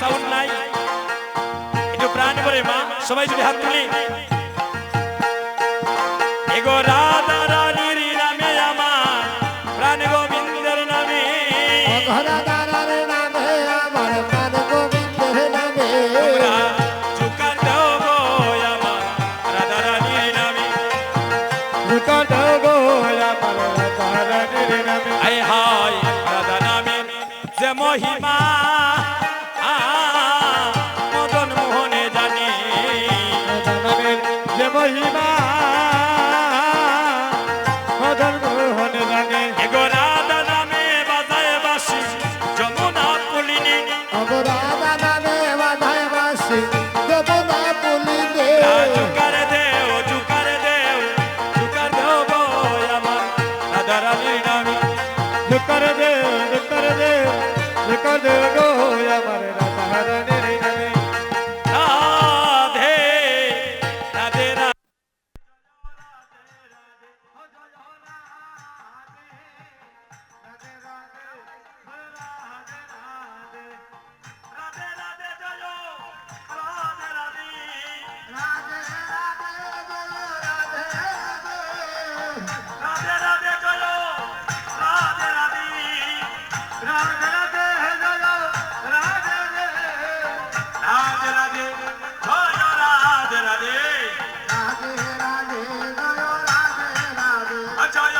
Sound নাই। একটু প্রাণ করে মা সবাই যদি হাত তুলি। এগো রাধা রানীর নামে আমার প্রাণ গোবিন্দের নামে। মহিমা মহিমা। মদন মোহন রানে এগো রাধা নামে বাজায় বাসি যমুনা পুলিনি। এগো রাধা নামে বাজায় বাসি যমুনা পুলিনি। জুকার দেও জুকার দেও জুকার দেও গো আমার রাধা রানী নামে। জুকার দেও জুকার দেও জুকার দেও গো 加油